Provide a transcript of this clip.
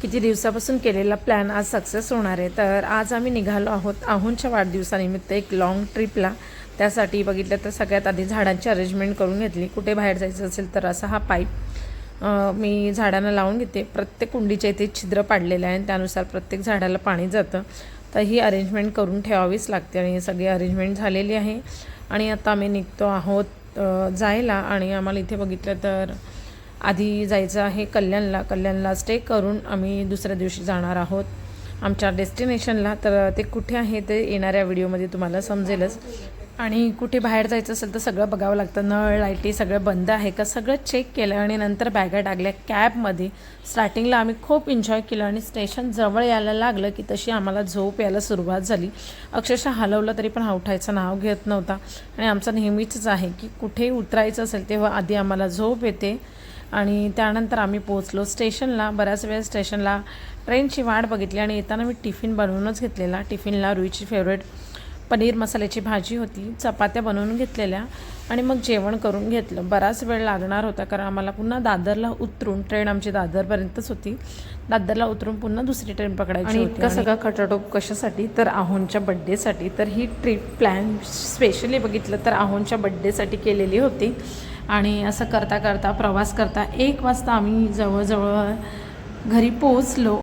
किती दिवसापासून केलेला प्लॅन आज सक्सेस होणार आहे? तर आज आम्ही निघालो आहोत आहुंच्या वाढदिवसानिमित्त एक लाँग ट्रिपला त्यासाठी बघितलं तर सगळ्यात आधी झाडांची अरेंजमेंट करून घेतली. कुठे बाहेर जायचं असेल तर असा हा पाईप मी झाडांना लावून घेते. प्रत्येक कुंडीच्या इथे छिद्र पाडलेलं आहे आणि त्यानुसार प्रत्येक झाडाला पाणी जातं. तर ही अरेंजमेंट करून ठेवावीच लागते आणि सगळी अरेंजमेंट झालेली आहे. आणि आता आम्ही निघतो आहोत जायला आणि आम्हाला इथे बघितलं तर आधी जायचं आहे कल्याणला. कल्याणला स्टे करून आम्ही दुसऱ्या दिवशी जाणार आहोत. आमच्या डेस्टिनेशनला तर ते कुठे आहे ते येणाऱ्या व्हिडिओमध्ये तुम्हाला समजेलच. आणि कुठे बाहेर जायचं असेल तर सगळं बघावं लागतं. नळ लाईटी सगळं बंद आहे का सगळं चेक केलं आणि नंतर बॅगा टाकल्या कॅबमध्ये स्टार्टिंगला आम्ही खूप एन्जॉय केलं आणि स्टेशन जवळ यायला लागलं की तशी आम्हाला झोप यायला सुरुवात झाली. अक्षरशः हलवलं तरी पण हा उठायचं नाव घेत नव्हता. आणि आमचं नेहमीच आहे की कुठेही उतरायचं असेल तेव्हा आधी आम्हाला झोप येते. आणि त्यानंतर आम्ही पोचलो स्टेशनला. बऱ्याच वेळ स्टेशनला ट्रेनची वाट बघितली आणि येताना मी टिफिन बनवूनच घेतलेला. टिफिनला रुईची फेवरेट पनीर मसाल्याची भाजी होती. चपात्या बनवून घेतलेल्या आणि मग जेवण करून घेतलं. बराच वेळ लागणार होता कारण आम्हाला पुन्हा दादरला उतरून ट्रेन आमची दादरपर्यंतच होती. दादरला उतरून पुन्हा दुसरी ट्रेन पकडायची आणि होती इतका सगळा खटाटोप कशासाठी? तर आहोंच्या बड्डेसाठी तर ही ट्रिप प्लॅन स्पेशली बघितलं तर आहोंच्या बड्डेसाठी केलेली होती. आणि असं करता करता प्रवास करता एक वाजता आम्ही जवळजवळ घरी पोचलो